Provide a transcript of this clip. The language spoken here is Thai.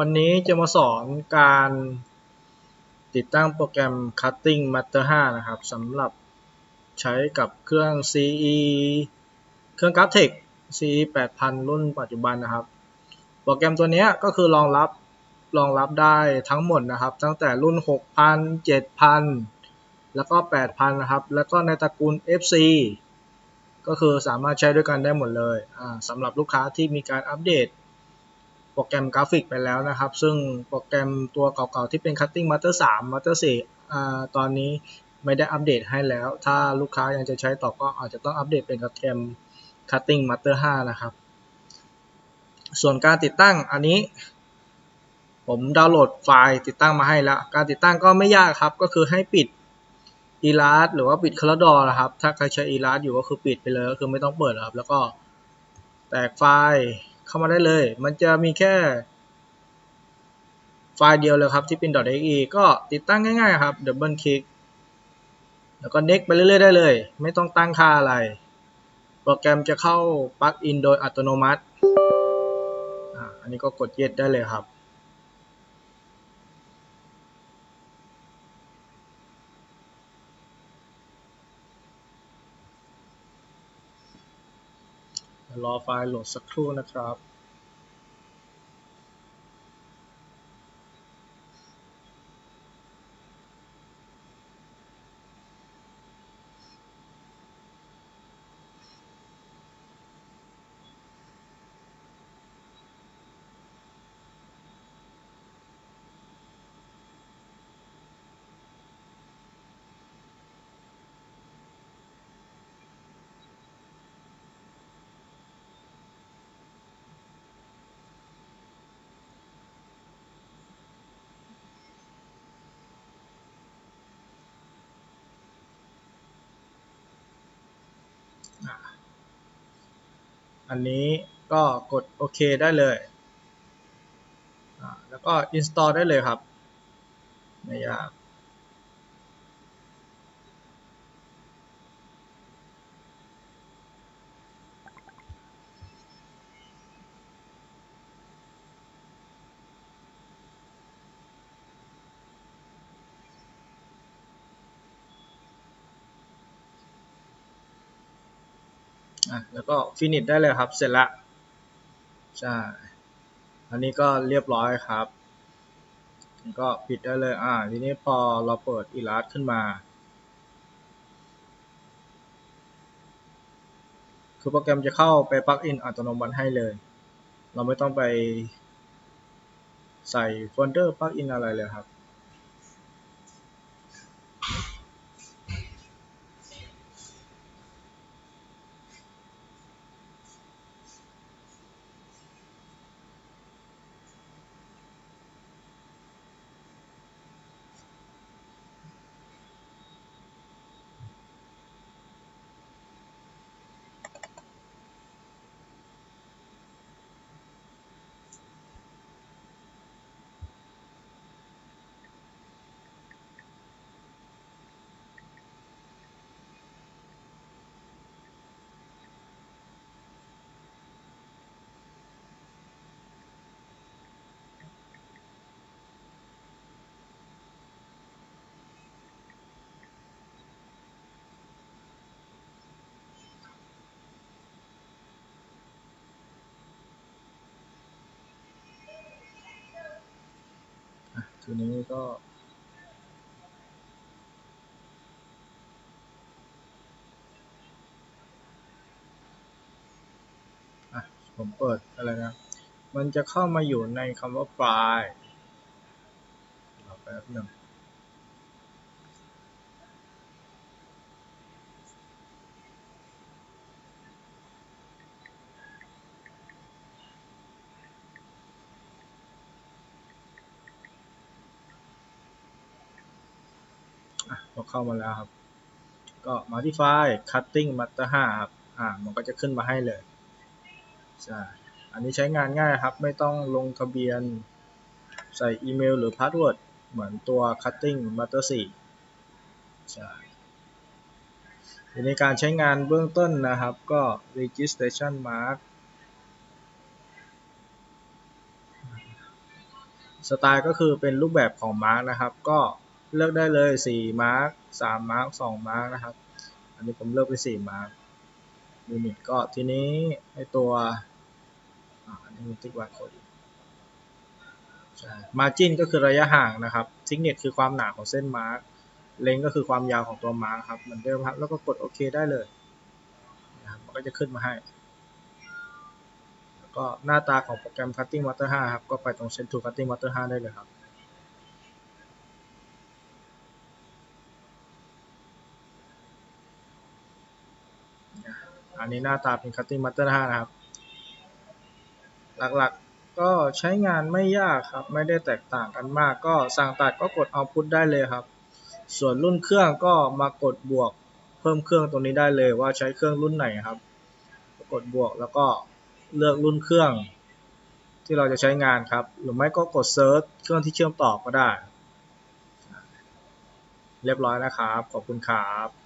วันนี้จะมาสอนการติดตั้งโปรแกรม Cutting Master 5 นะครับสำหรับใช้กับเครื่อง CE เครื่อง Graphic CE 8000 รุ่นปัจจุบันนะครับ โปรแกรมตัวนี้ก็คือรองรับรองรับได้ทั้งหมดนะครับ ตั้งแต่รุ่น 6,000 7,000 แล้วก็ 8,000 นะครับ แล้วก็ในตระกูล FC ก็คือสามารถใช้ด้วยกันได้หมดเลยสำหรับลูกค้าที่มีการอัปเดต โปรแกรมกราฟิกไปแล้วนะครับ ซึ่งโปรแกรมตัวเก่าๆ ที่เป็น Cutting Master 3 Master 4อตอนนี้ไม่ได้อัปเดตให้แล้ว ถ้าลูกค้ายังจะใช้ต่อก็อาจจะต้องอัปเดตเป็นโปรแกรม Cutting Master 5 นะครับ ส่วนการติดตั้งอันนี้ ผมดาวน์โหลดไฟล์ติดตั้งมาให้แล้ว การติดตั้งก็ไม่ยากครับ ก็คือให้ปิด e l a s หรือว่าปิด c o l o r d o r นะครับ ถ้าใครใช้ e l a s อยู่ก็คือปิดไปเลย ก็คือไม่ต้องเปิดครับ แล้วก็แตกไฟล์ เข้ามาได้เลย มันจะมีแค่ไฟล์เดียวเลยครับที่เป็น .exe ก็ติดตั้งง่ายๆครับดับเบิลคลิกแล้วก็ next ไปเรื่อยๆได้เลย ไม่ต้องตั้งค่าอะไร โปรแกรมจะเข้าปลั๊กอินโดยอัตโนมัติ อันนี้ก็กด yes ได้เลยครับ รอไฟล์โหลดสักครู่นะครับ อันนี้ก็กดโอเคได้เลยแล้วก็ install ได้เลยครับ ไม่ยาก อะแล้วก็ฟินิชได้เลยครับ เสร็จละใช่อันนี้ก็เรียบร้อยครับก็ปิดได้เลย อ่า ทีนี้พอเราเปิดอีลัสขึ้นมา คือโปรแกรมจะเข้าไปปลั๊กอินอัตโนมัติให้เลย เราไม่ต้องไปใส่โฟลเดอร์ปลั๊กอินอะไรเลยครับ ทีนี้ก็ผมเปิดอะไรนะ มันจะเข้ามาอยู่ในคำว่าไฟล์รอแป๊บหนึ่ง พอเข้ามาแล้วครับ ก็มาที่ไฟล์ cutting master 5ครับ อ่า มันก็จะขึ้นมาให้เลย ใช่ อันนี้ใช้งานง่ายครับ ไม่ต้องลงทะเบียนใส่อีเมลหรือพาสเวิร์ดเหมือนตัว cutting master 4 ใช่ในการใช้งานเบื้องต้นนะครับ ก็ registration mark สไตล์ก็คือเป็นรูปแบบของมาร์กนะครับ ก็ เลือกได้เลย4มาร์ก3มาร์ก2มาร์กนะครับ อันนี้ผมเลือกเป็น4มาร์กยูนิตก็ทีนี้ไอตัวอันนี้มีติ๊กวาโค้ดใช่มาจินก็คือระยะห่างนะครับทิกเน็ตคือความหนาของเส้นมาร์กเลนก็คือความยาวของตัวมาร์กครับเหมือนเดิมครับแล้วก็กดโอเคได้เลยนะครับมันก็จะขึ้นมาให้แล้วก็หน้าตาของโปรแกรม Cutting Master 5 ครับ ก็ไปตรง Send to Cutting Master 5 ได้เลยครับ อันนี้หน้าตาเป็น Cutting Master 5 นะครับ หลักๆก็ใช้งานไม่ยากครับ ไม่ได้แตกต่างกันมาก ก็สั่งตัดก็กด Output ได้เลยครับ ส่วนรุ่นเครื่องก็มากดบวกเพิ่มเครื่องตรงนี้ได้เลยว่าใช้เครื่องรุ่นไหนครับ กดบวกแล้วก็เลือกรุ่นเครื่อง ที่เราจะใช้งานครับ หรือไม่ก็กดเซิร์ชเครื่องที่เชื่อมต่อก็ได้ เรียบร้อยนะครับ ขอบคุณครับ